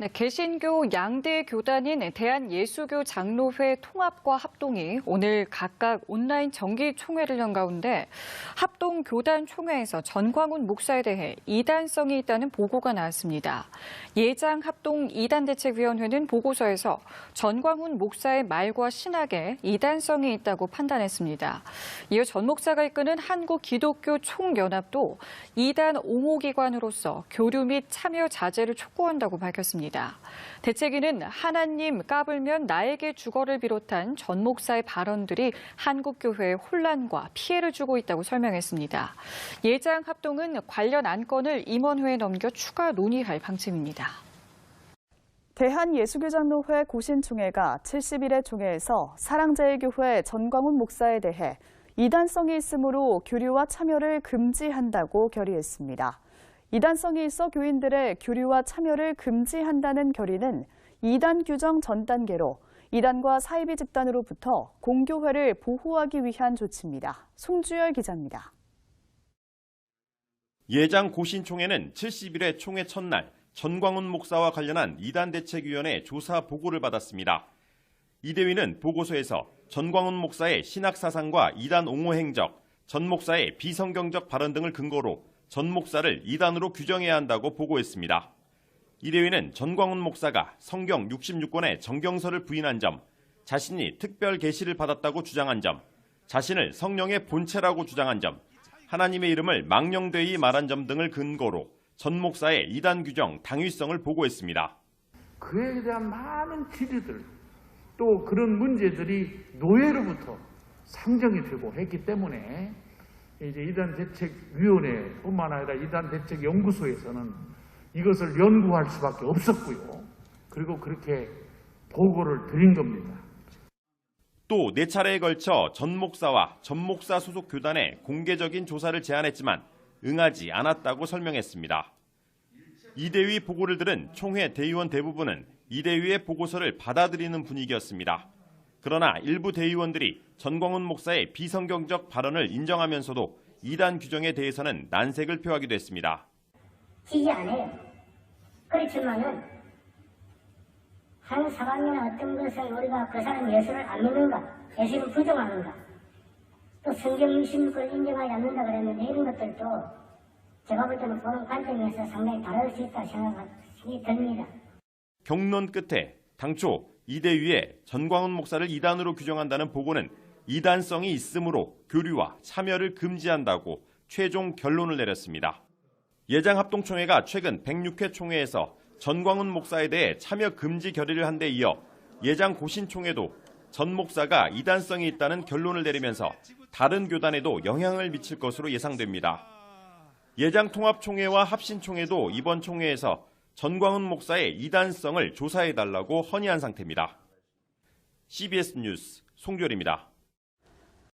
네, 개신교 양대 교단인 대한예수교 장로회 통합과 합동이 오늘 각각 온라인 정기 총회를 연 가운데 합동 교단 총회에서 전광훈 목사에 대해 이단성이 있다는 보고가 나왔습니다. 예장 합동 이단 대책위원회는 보고서에서 전광훈 목사의 말과 신학에 이단성이 있다고 판단했습니다. 이어 전 목사가 이끄는 한국 기독교 총연합도 이단 옹호기관으로서 교류 및 참여 자제를 촉구한다고 밝혔습니다. 대책위는 하나님 까불면 나에게 주거를 비롯한 전 목사의 발언들이 한국교회에 혼란과 피해를 주고 있다고 설명했습니다. 예장 합동은 관련 안건을 임원회에 넘겨 추가 논의할 방침입니다. 대한예수교장로회 고신총회가 70일의 총회에서 사랑제일교회 전광훈 목사에 대해 이단성이 있으므로 교류와 참여를 금지한다고 결의했습니다. 이단성이 있어 교인들의 교류와 참여를 금지한다는 결의는 이단 규정 전 단계로 이단과 사이비 집단으로부터 공교회를 보호하기 위한 조치입니다. 송주열 기자입니다. 예장 고신총회는 70일의 총회 첫날 전광훈 목사와 관련한 이단 대책위원회 조사 보고를 받았습니다. 이 대위는 보고서에서 전광훈 목사의 신학 사상과 이단 옹호 행적, 전 목사의 비성경적 발언 등을 근거로 전 목사를 이단으로 규정해야 한다고 보고했습니다. 이 대위는 전광훈 목사가 성경 66권의 정경서를 부인한 점, 자신이 특별 계시를 받았다고 주장한 점, 자신을 성령의 본체라고 주장한 점, 하나님의 이름을 망령되이 말한 점 등을 근거로 전 목사의 이단 규정 당위성을 보고했습니다. 그에 대한 많은 질의들 또 그런 문제들이 노예로부터 상정이 되고 했기 때문에 이제 이단 대책위원회뿐만 아니라 이단 대책 연구소에서는 이것을 연구할 수밖에 없었고요. 그리고 그렇게 보고를 드린 겁니다. 또 네 차례에 걸쳐 전 목사와 전 목사 소속 교단에 공개적인 조사를 제안했지만 응하지 않았다고 설명했습니다. 이 대위 보고를 들은 총회 대의원 대부분은 이 대위의 보고서를 받아들이는 분위기였습니다. 그러나 일부 대의원들이 전광훈 목사의 비성경적 발언을 인정하면서도 이단 규정에 대해서는 난색을 표하기도 했습니다. 지지 안 해요. 그렇지만은 한 사람이나 어떤 것을 우리가 그 사람 예수를 안 믿는가, 예수를 부정하는가, 또 성경 66을 인정하지 않는다 그랬는데 이런 것들도 제가 볼 때는 보는 관점에서 상당히 다를 수 있다 생각이 듭니다. 경론 끝에 당초 이대위에 전광훈 목사를 이단으로 규정한다는 보고는 이단성이 있으므로 교류와 참여를 금지한다고 최종 결론을 내렸습니다. 예장합동총회가 최근 106회 총회에서 전광훈 목사에 대해 참여 금지 결의를 한 데 이어 예장 고신총회도 전 목사가 이단성이 있다는 결론을 내리면서 다른 교단에도 영향을 미칠 것으로 예상됩니다. 예장 통합총회와 합신총회도 이번 총회에서 전광훈 목사의 이단성을 조사해달라고 헌의한 상태입니다. CBS 뉴스 송조리입니다.